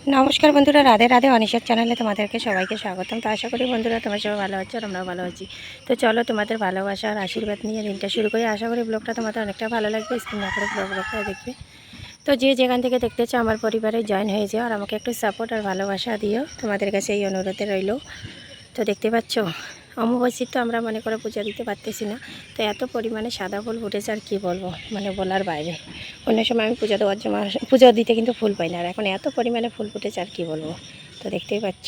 নমস্কার বন্ধুরা, রাধে রাধে অনিশার চ্যানেলে তোমাদেরকে সবাইকে স্বাগতম। তো আশা করি বন্ধুরা তোমার সবাই ভালো আছো আর আমরাও ভালো আছি। তো চলো তোমাদের ভালোবাসা আর আশীর্বাদ নিয়ে দিনটা শুরু করি। আশা করি ব্লগটা তোমাদের অনেকটা ভালো লাগবে। স্ক্রিন করে ব্লগ ব্লগটা দেখবে। তো যে যেখান থেকে দেখতে চাও আমার পরিবারে জয়েন হয়ে যাও আর আমাকে একটু সাপোর্ট আর ভালোবাসা দিও। তোমাদের কাছে এই অনুরোধে রইল। তো দেখতে পাচ্ছ? অমাবস্যী তো আমরা মনে করে পূজা দিতে পারতেছি না। তো এত পরিমাণে সাদা ফুল ফুটেছে আর কী বলব? মানে বলার বাইরে। অন্য সময় আমি পুজো দেওয়ার জন্য পুজো দিতে কিন্তু ফুল পাই না। আর এখন এত পরিমাণে ফুল ফুটেছে আর কী বলব? তো দেখতেই পাচ্ছ।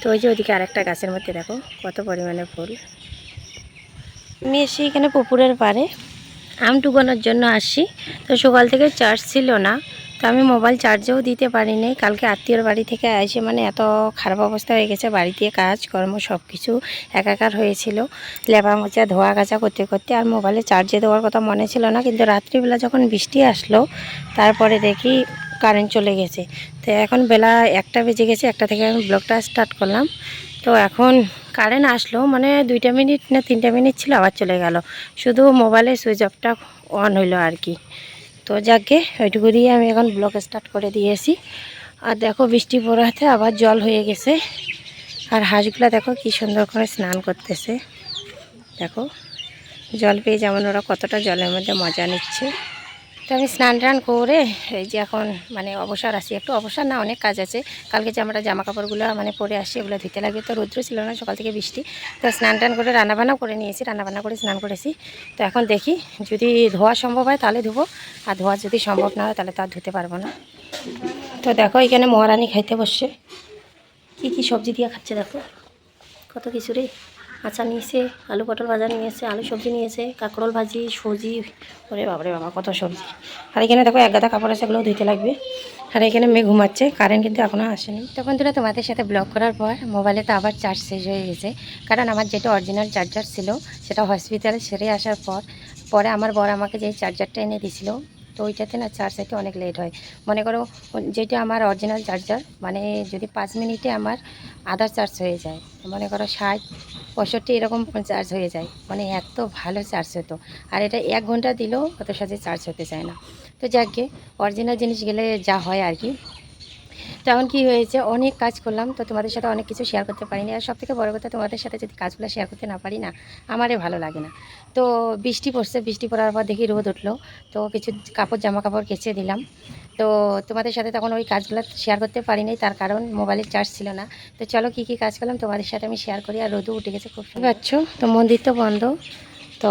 তো ওই যে ওইদিকে আরেকটা গাছের মধ্যে দেখো, কত পরিমাণে ফুল। আমি এসে এখানে পুকুরের পাড়ে আম টুকানোর জন্য আসি। তো সকাল থেকে চার্জ ছিল না। তো আমি মোবাইল চার্জেও দিতে পারিনি কালকে আত্মীয়র বাড়ি থেকে এসে মানে এত খারাপ অবস্থা হয়ে গেছে বাড়িতে কাজ, কর্ম সব কিছু একাকার হয়েছিল। লেবা মোচা, ধোয়া কাচা করতে করতে আর মোবাইলে চার্জে দেওয়ার কথা মনে ছিল না, কিন্তু রাত্রিবেলা যখন বৃষ্টি আসলো, তারপরে দেখি কারেন্ট চলে গেছে। তো এখন বেলা একটা বেজে গেছে, একটা থেকে আমি ব্লগটা স্টার্ট করলাম। তো এখন কারেন্ট আসলো মানে দুইটা মিনিট না তিনটা মিনিট ছিল আবার চলে গেল। শুধু মোবাইলের সুইচ অফটা অন হইল আর কি। তো যাকে, ওইটুকু দিয়ে আমি এখন ব্লক স্টার্ট করে দিয়েছি। আর দেখো বৃষ্টি পড়াতে আবার জল হয়ে গেছে। আর হাঁসগুলো দেখো কি সুন্দর করে স্নান করতেছে। দেখো, জল পেয়ে যেমন ওরা কতটা জলের মধ্যে মজা নিচ্ছে। তো আমি স্নান টান করে এই যে এখন মানে অবসর আসি একটু অবসর না, অনেক কাজ আছে। কালকে যে আমরা জামা কাপড়গুলো মানে পরে আসি ওগুলো ধুতে লাগবে। তো রৌদ্র ছিল না, সকাল থেকে বৃষ্টি। তো স্নান টান করে রান্নাবান্নাও করে নিয়েছি, রান্নাবান্না করে স্নান করেছি। তো এখন দেখি যদি ধোয়া সম্ভব হয় তাহলে ধুবো, আর ধোয়া যদি সম্ভব না হয় তাহলে তো আর ধুতে পারব না। তো দেখো এখানে মহারানি খাইতে বসছে। কি কি সবজি দিয়ে খাচ্ছে দেখো? কত কিছু রে? আচার নিয়েছে, আলু পটল ভাজা নিয়েছে, আলু সবজি নিয়েছে, কাঁকরোল ভাজি, সুজি। ওরে বাবারে বাবা কত সবজি। আর এখানে দেখো এক গাদা কাপড় আছে এগুলো ধুইতে লাগবে। আর এখানে মেয়ে ঘুমাচ্ছে কারেন্ট কিন্তু এখনও আসেনি। তখন তোরা তোমাদের সাথে ব্লগ করার পর মোবাইলে তো আবার চার্জ শেষ হয়ে গেছে। কারণ আমার যেটা অরিজিনাল চার্জার ছিল, সেটা হসপিটালে সেরে আসার পর, পরে আমার বর আমাকে যে চার্জারটা এনে দিছিল তো ওইটাতে না চার্জ হতে অনেক লেট হয়। মনে করো, যেটা আমার অরিজিনাল চার্জার মানে যদি পাঁচ মিনিটে আমার আদার চার্জ হয়ে যায় মনে করো ষাট, পঁয়ষট্টি এরকম চার্জ হয়ে যায় মানে এত ভালো চার্জ হতো। আর এটা এক ঘণ্টা দিলেও অত সাথে চার্জ হতে চায় না। তো যাকে অরিজিনাল জিনিস গেলে যা হয় আর কি। তখন কি হয়েছে? অনেক কাজ করলাম, তো তোমাদের সাথে অনেক কিছু শেয়ার করতে পারিনি। আর সবথেকে বড় কথা, তোমাদের সাথে যদি কাজগুলো শেয়ার করতে না পারি না, আমারে ভালো লাগে না। তো বৃষ্টি পড়ছে, বৃষ্টি পড়ার পর দেখি রোদ উঠল, তো কিছু কাপড় জামা কাপড় কেচে দিলাম। তো তোমাদের সাথে তখন ওই কাজগুলো শেয়ার করতে পারিনি, তার কারণ মোবাইলের চার্জ ছিল না। তো চলো কী কী কাজ করলাম, তোমাদের সাথে আমি শেয়ার করি। আর রোদও উঠে গেছে, খুব পাচ্ছ, তো মন্দির তো বন্ধ। তো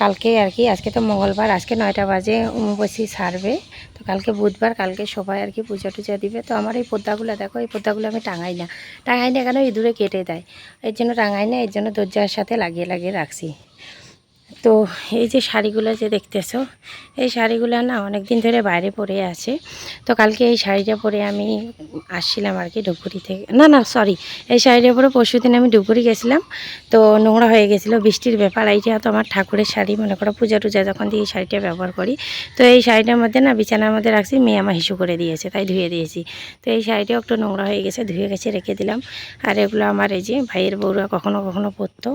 কালকে আর কি, আজকে তো মঙ্গলবার, আজকে নয়টা বাজে, অমাবস্যী সারবে। তো কালকে বুধবার, কালকে সবাই আর কি পূজা টুজা দিবে। তো আমার এই পদ্মাগুলো দেখো, এই পদ্মাগুলো আমি টাঙাই না। টাঙাই না কেন? ইঁদুরে কেটে দেয়। এর জন্য টাঙাই না, এর জন্য দরজার সাথে লাগিয়ে লাগিয়ে রাখছি। তো এই যে শাড়িগুলো যে দেখতেছো, এই শাড়িগুলো না অনেক দিন ধরে বাইরে পরে আছে। তো কালকে এই শাড়িটা পরে আমি আসছিলাম আর কি ডুবুরি থেকে। না না সরি এই শাড়িটা পরে পরশু দিন আমি ডুবুরি গেছিলাম। তো নোংরা হয়ে গেছিল, বৃষ্টির ব্যাপার। এইটা তো আমার ঠাকুরের শাড়ি, মনে করো পূজা টুজা যখন দিয়ে এই শাড়িটা ব্যবহার করি, তো এই শাড়িটার মধ্যে না বিছানার মধ্যে রাখছি, মেয়ে আমার হিসু করে দিয়েছে, তাই ধুয়ে দিয়েছি। তো এই শাড়িটাও একটু নোংরা হয়ে গেছে, ধুয়ে গেছে, রেখে দিলাম। আর এগুলো আমার এই যে ভাইয়ের বউরা কখনো কখনো পরতো,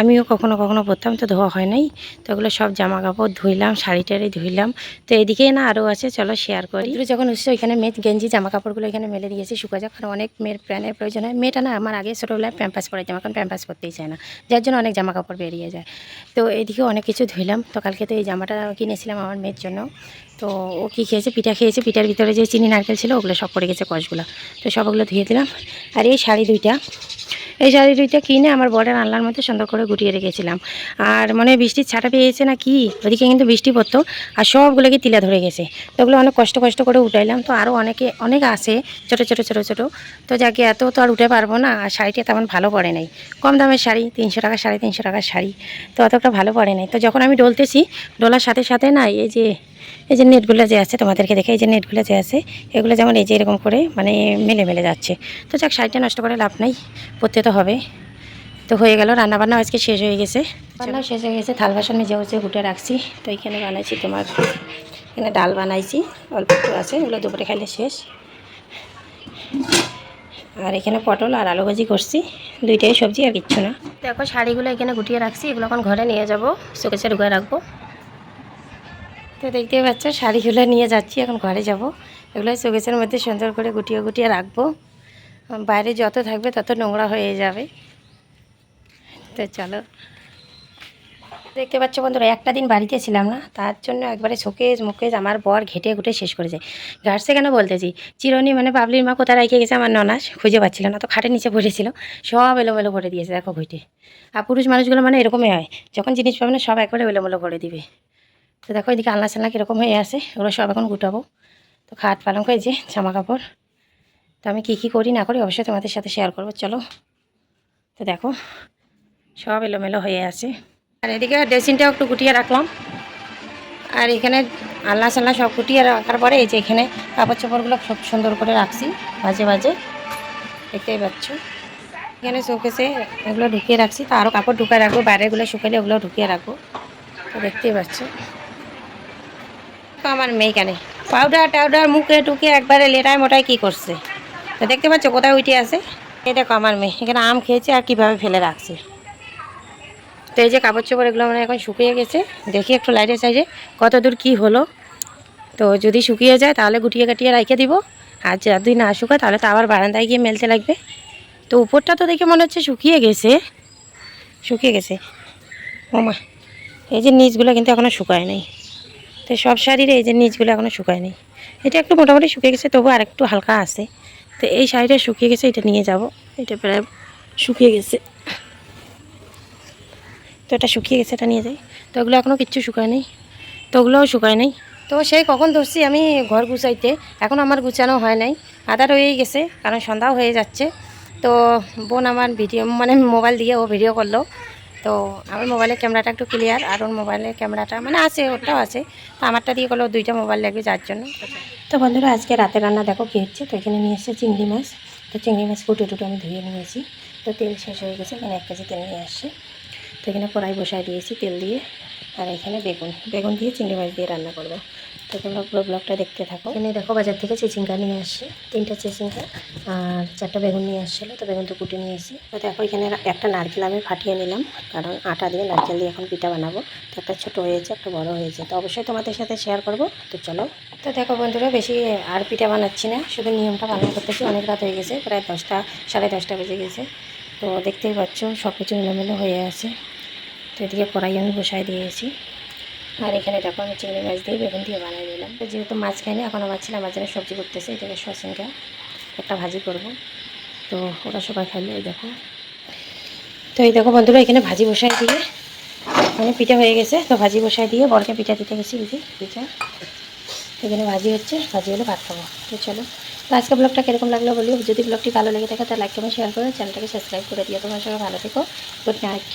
আমিও কখনো কখনো পরতাম, তো ধোয়া হয় নাই। তো ওগুলো সব জামা কাপড় ধুইলাম, শাড়ি টাড়ি ধুইলাম। তো এদিকে না আরও আছে, চলো শেয়ার করি। এগুলো যখন হচ্ছে ওইখানে মেয়ে গেঞ্জি জামা কাপড়গুলো এখানে মেলে দিয়েছি শুকা যাক কারণ অনেক মেয়ের প্যানের প্রয়োজন হয়। মেয়েটা না আমার আগে ছোটোবেলায় প্যাম্পাস পরাইতাম, এখন প্যাম্পাস করতেই চায় না। যার জন্য অনেক জামা কাপড় বেরিয়ে যায়। তো এদিকেও অনেক কিছু ধুইলাম। তো কালকে তো এই জামাটা কিনেছিলাম আমার মেয়ের জন্য। তো ও কী খেয়েছে? পিঠা খেয়েছে। পিঠার ভিতরে যে চিনি, নারকেল ছিল, ওগুলো সব পড়ে গেছে কষগুলো। তো সবগুলো ধুয়ে দিলাম। আর এই শাড়ি দুইটা এই শাড়ি দুইটা কিনে আমার বর্ডার আনলার মধ্যে সুন্দর করে গুটিয়ে রেখেছিলাম। আর মনে বৃষ্টির ছাটা পেয়েছে না কি? ওদিকে কিন্তু বৃষ্টি পড়তো আর সবগুলোকে তিলা ধরে গেছে। তো ওগুলো অনেক কষ্ট কষ্ট করে উঠাইলাম। তো আরও অনেকে, অনেক আছে ছোটো ছোটো ছোটো ছোটো। তো যাকে এত তো আর উঠে পারব না। আর শাড়িটা তেমন ভালো পড়ে নাই। কম দামের শাড়ি, তিনশো টাকা, সাড়ে তিনশো টাকার শাড়ি। তো অতটা ভালো পড়ে নাই। তো যখন আমি ডলতেছি, ডলার সাথে সাথে না এই যে এই যে নেটগুলো যে আছে, তোমাদেরকে দেখে এই যে নেটগুলো যে আছে, এগুলো যেমন এই যে এরকম করে মানে মেলে মেলে যাচ্ছে। তো যাক, শাড়িটা নষ্ট করে লাভ নাই, পরতে তো হবে। তো হয়ে গেল, রান্নাবান্না আজকে শেষ হয়ে গেছে। রান্না শেষ হয়ে গেছে, থাল বাসন মেজে হচ্ছে গুটে রাখছি। তো এখানে বানাইছি তোমার, এখানে ডাল বানাইছি, অল্প একটু আছে, এগুলো দুপুরে খাইলে শেষ। আর এখানে পটল আর আলু ভাজি করছি, দুইটাই সবজি আর কিচ্ছু না। দেখো, শাড়িগুলো এখানে গুটিয়ে রাখছি, এগুলো এখন ঘরে নিয়ে যাব, শোকেসে ঢুকে রাখব। তো দেখতেই পাচ্ছ, শাড়িগুলো নিয়ে যাচ্ছি, এখন ঘরে যাব। এগুলো শোকেসের মধ্যে সুন্দর করে গুটিয়ে গুটিয়ে রাখব। বাইরে যত থাকবে তত নোংরা হয়ে যাবে। তো চলো। দেখতে পাচ্ছ বন্ধুরা, একটা দিন বাড়িতে ছিলাম না, তার জন্য একবারে শোকেজ মুকেজ আমার বর ঘেটে ঘুটে শেষ করে যায় গার্সে কেন বলতেছি? চিরনি মানে বাবলির মা কোথায় রেখে গেছে আমার ননাস? খুঁজে পাচ্ছিল না, তো খাটের নিচে পড়েছিল। সব এলোমেলো করে দিয়েছে, দেখো ঘুটে। আর পুরুষ মানুষগুলো মানে এরকমই হয়, যখন জিনিস পাবে না সব একবারে এলোমেলো করে দিবে। তো দেখো এদিকে আলনা চালনা কীরকম হয়ে আছে, ওগুলো সব এখন গুটাবো। তো খাট পালং হয়ে যে জামা কাপড়। তো আমি কী কী করি না করি অবশ্যই তোমাদের সাথে শেয়ার করব, চলো। তো দেখো, সব এলোমেলো হয়ে আছে। আর এদিকে ড্রেসিংটাও একটু গুটিয়ে রাখলাম। আর এখানে আল্লাহ সাল্লাহ সব গুটিয়ে রাখার পরে এই যে এখানে কাপড় চোপড়গুলো সব সুন্দর করে রাখছি, মাঝে মাঝে। দেখতেই পাচ্ছ। এখানে শোকেসে এগুলো ঢুকিয়ে রাখছি, তো আরও কাপড় ঢুকিয়ে রাখব, বাইরেগুলো শুকালে ওগুলো ঢুকিয়ে রাখব। তো দেখতেই পাচ্ছ। তো আমার মেয়ে কেন পাউডার টাউডার মুখে টুকে একবারে লেটায় মোটায় কী করছে? তো দেখতে পাচ্ছ কোথায় উঠে আছে? এই দেখো আমার মেয়ে, এখানে আম খেয়েছে আর কীভাবে ফেলে রাখছে। তো এই যে কাপড় চোপড় এগুলো মানে এখন শুকিয়ে গেছে। দেখি একটু লাইটের সাইডে কত দূর কী হলো। তো যদি শুকিয়ে যায় তাহলে গুটিয়ে কাটিয়ে রেখে দিব। আর যদি না শুকায় তাহলে তো আবার বারান্দায় গিয়ে মেলতে লাগবে। তো উপরটা তো দেখে মনে হচ্ছে শুকিয়ে গেছে। শুকিয়ে গেছে। ওমা, এই যে নিচগুলো কিন্তু এখনও শুকায় নেই। তো সব শাড়ির এই যে নিচগুলো এখনও শুকায় নেই। এটা একটু মোটামুটি শুকিয়ে গেছে তবু আর একটু হালকা আছে। তো এই শাড়িটা শুকিয়ে গেছে, এটা নিয়ে যাব। এটা প্রায় শুকিয়ে গেছে। তো এটা শুকিয়ে গেছে, এটা নিয়ে যাই। তো ওগুলো এখনও কিচ্ছু শুকায় নেই। তো ওগুলোও শুকায় নেই। তো সেই কখন ধরছি আমি ঘর গুছাইতে, এখন আমার গুছানো হয় নাই। আদা রয়েই গেছে, কারণ সন্ধ্যাও হয়ে যাচ্ছে। তো বোন আমার ভিডিও মানে মোবাইল দিয়ে ও ভিডিও করল। তো আমার মোবাইলের ক্যামেরাটা একটু ক্লিয়ার আর ওর মোবাইলের ক্যামেরাটা মানে আছে ওটাও আছে। তো আমারটা দিয়ে করল দুইটা মোবাইল লাগবে যার জন্য। তো বন্ধুরা, আজকে রাতে রান্না দেখো কী হচ্ছে? তো এখানে নিয়ে এসেছে চিংড়ি মাছ। তো চিংড়ি মাছ কুটে টুটে আমি ধুয়ে নিয়েছি। তো তেল শেষ হয়ে গেছে, এখানে এক কেজি তেল নিয়ে আসছে। তো এখানে কড়াই বসাই দিয়েছি তেল দিয়ে। আর এখানে বেগুন। বেগুন দিয়ে চিংড়ি মাছ দিয়ে রান্না করব। তো তোমরা পুরো ব্লগটা দেখতে থাকো। এখানে দেখো বাজার থেকে চিচিঙ্গা নিয়ে আসছে তিনটা চিচিঙ্গা আর চারটা বেগুন নিয়ে আসছিল তো বেগুন তো কুটে নিয়ে এসেছি তো দেখো এখানে একটা নারকেল আমি ফাটিয়ে নিলাম কারণ আটা দিয়ে নারকেল দিয়ে এখন পিঠা বানাবো। তো একটা ছোটো হয়েছে একটা বড় হয়েছে তো অবশ্যই তোমাদের সাথে শেয়ার করব তো চলো। তো দেখো বন্ধুরা বেশি আর পিঠা বানাচ্ছি না শুধু নিয়মটা পালন করতেছি অনেক রাত হয়ে গেছে প্রায় দশটা সাড়ে দশটা বেজে গেছে। তো দেখতেই পাচ্ছ সব কিছু এলোমেলো হয়ে আছে। তো এদিকে কড়াই আমি বসাই দিয়েছি। আর এখানে দেখো আমি চিংড়ি মাছ দিয়ে বেগুন দিয়ে বানিয়ে নিলাম যেহেতু মাছ খাইনি, এখন আমার ছেলে আমার সবজি করতেছে, এটাকে সসিনকা একটা ভাজি করব। তো ওরা সবাই খাইলে, এই দেখো। তো এই দেখো বন্ধুরা, এখানে ভাজি বসাই দিয়ে মানে পিঠা হয়ে গেছে। তো ভাজি বসাই দিয়ে বরকে পিঠা দিতে গেছি, এই যে পিঠা। এখানে ভাজি হচ্ছে, ভাজি হলে ভাত খাব। তো চলো, তো আজকে ব্লগটা কীরকম লাগল বলি যদি ব্লগটি ভালো লেগে থাকে তাহলে লাইক কমেন্ট শেয়ার করে চ্যানেলটাকে সাবস্ক্রাইব করে দিও। তোমার সঙ্গে ভালো থেকো। Good night